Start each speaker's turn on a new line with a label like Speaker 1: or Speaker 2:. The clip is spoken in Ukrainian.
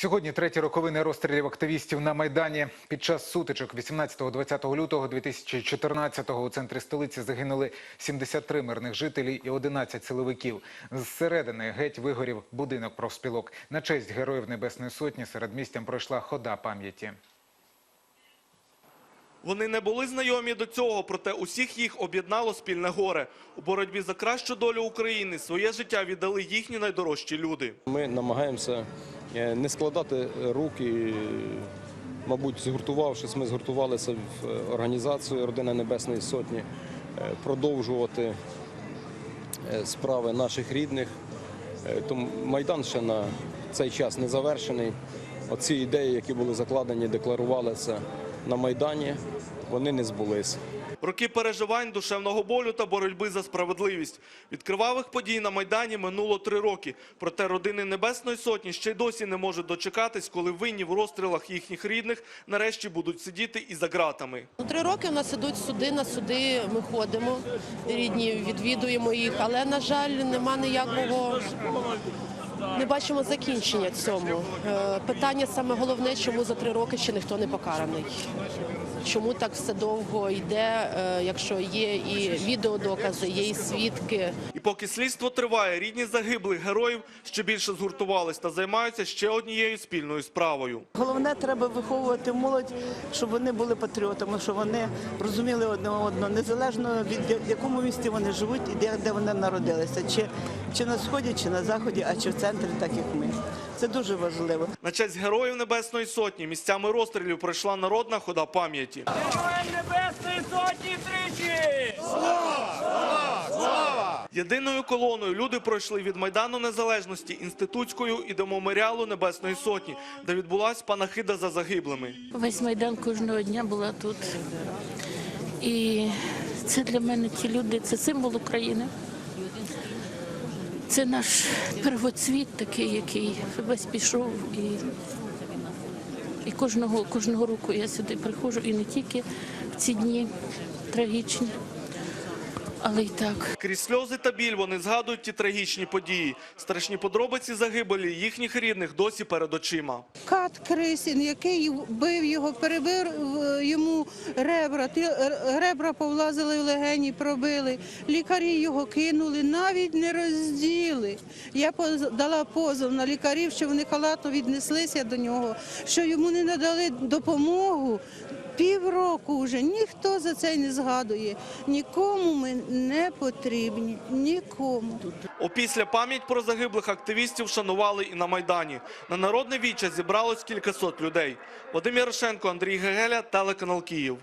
Speaker 1: Сьогодні треті роковини розстрілів активістів на Майдані. Під час сутичок 18-20 лютого 2014-го у центрі столиці загинули 73 мирних жителі і 11 силовиків. Зсередини геть вигорів будинок профспілок. На честь героїв Небесної Сотні серед містям пройшла хода пам'яті.
Speaker 2: Вони не були знайомі до цього, проте усіх їх об'єднало спільне горе. У боротьбі за кращу долю України своє життя віддали їхні найдорожчі люди.
Speaker 3: Ми намагаємося не складати руки. е, Мабуть, згуртувавшись, ми згуртувалися в е, організацію Родина Небесної Сотні, е, продовжувати е, справи наших рідних. Е, Тому Майдан ще на цей час не завершений. Оці ідеї, які були закладені, декларувалися на Майдані, вони не збулись.
Speaker 2: Роки переживань, душевного болю та боротьби за справедливість. Від кривавих подій на Майдані минуло три роки. Проте родини Небесної Сотні ще й досі не можуть дочекатись, коли винні в розстрілах їхніх рідних нарешті будуть сидіти і за ґратами.
Speaker 4: Ну, Три роки в нас ідуть суди, на суди ми ходимо, рідні відвідуємо їх, але, на жаль, нема ніякого, не бачимо закінчення цьому. Е, Питання саме головне, чому за три роки ще ніхто не покараний. Чому так все довго йде, е, якщо є і відеодокази, є і свідки.
Speaker 2: І поки слідство триває, рідні загиблих героїв ще більше згуртувались та займаються ще однією спільною справою.
Speaker 5: Головне, треба виховувати молодь, щоб вони були патріотами, щоб вони розуміли одне одного, незалежно від якому місті вони живуть і де, де вони народилися, чи, чи на сході, чи на заході, а чи в центрі, так як ми. Це дуже важливо.
Speaker 2: На честь героїв Небесної Сотні місцями розстрілів пройшла народна хода пам'яті.
Speaker 6: Героям Небесної Сотні тричі! слава.
Speaker 2: Єдиною колоною люди пройшли від Майдану Незалежності інститутською і до меморіалу Небесної Сотні, де відбулась панахида за загиблими.
Speaker 7: Весь майдан кожного дня була тут. І це для мене ті люди, це символ України. Це наш первоцвіт такий, який весь пішов. І, і кожного, кожного року я сюди приходжу, і не тільки в ці дні трагічні, але й так.
Speaker 2: Крізь сльози та біль вони згадують ті трагічні події. Страшні подробиці загибелі їхніх рідних досі перед очима.
Speaker 8: Кат Крисін, який бив його, перебив е, йому ребра, ребра повлазили в легені, пробили. Лікарі його кинули, навіть не розділи. Я дала позов на лікарів, що вони халатно віднеслися до нього, що йому не надали допомогу. Півроку вже ніхто за це не згадує. Нікому ми не потрібні, нікому.
Speaker 2: Опісля пам'ять про загиблих активістів шанували і на Майдані. На народне віче зібралось кількасот людей. Вадим Ярошенко, Андрій Гегеля, телеканал Київ.